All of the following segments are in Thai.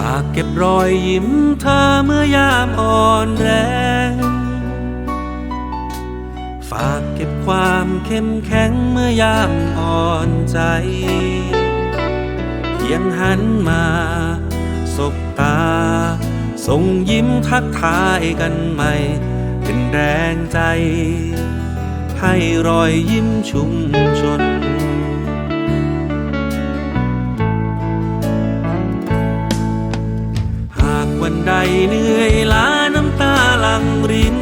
ฝากเก็บรอยิ้มเธอเมื่อยามอ่อนแรง ฝากเก็บความเข้มแข็งเมื่อยามอ่อนใจ เพียงหันมา สบตา ส่งยิ้มทักทายกันใหม่ เป็นแรงใจ ให้รอยยิ้มชุมชน ใดเหนื่อยล้าน้ำตาลังริน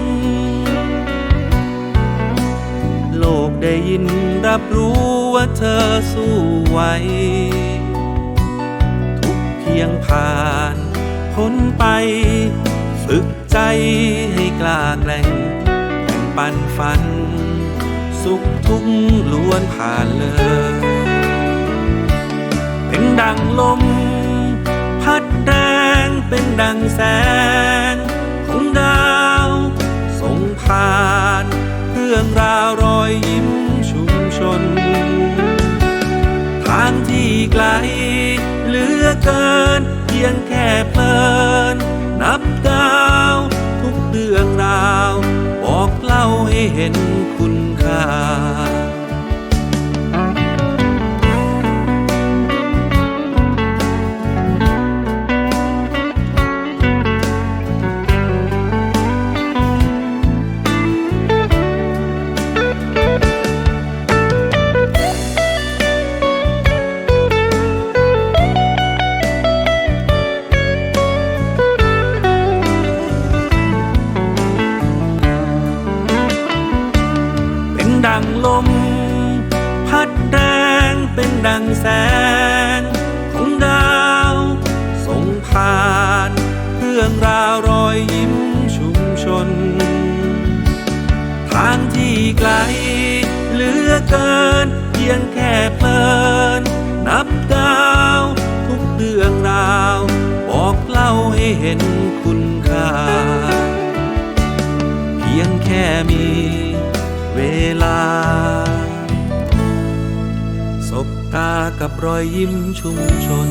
โลกได้ยินรับรู้ว่าเธอสู้ไหวทุกเพียงผ่านพ้นไป ฝึกใจให้กล้าแกล่งแบ่งปันฝัน สุขทุกข์ล้วนผ่านเลย เป็นดังลมพัดแร ดังแสง ของดาวส่งผ่านเรื่องราวรอยยิ้มชุมชน ทางที่ไกลเหลือเกิน เพียงแค่เพลิน นับดาวทุกเรื่องราว บอกเล่าให้เห็นคุณค่า ลม พัดแรงเป็นดังแสง ของดาวส่งผ่านเรื่องราวรอยยิ้มชุมชน ทางที่ไกลเหลือเกิน เพียงแค่เพลิน นับดาวทุกเรื่องราว บอกเล่าให้เห็นคุณค่า เพียงแค่มีเวลาสบตา กับรอยยิ้มชุมชน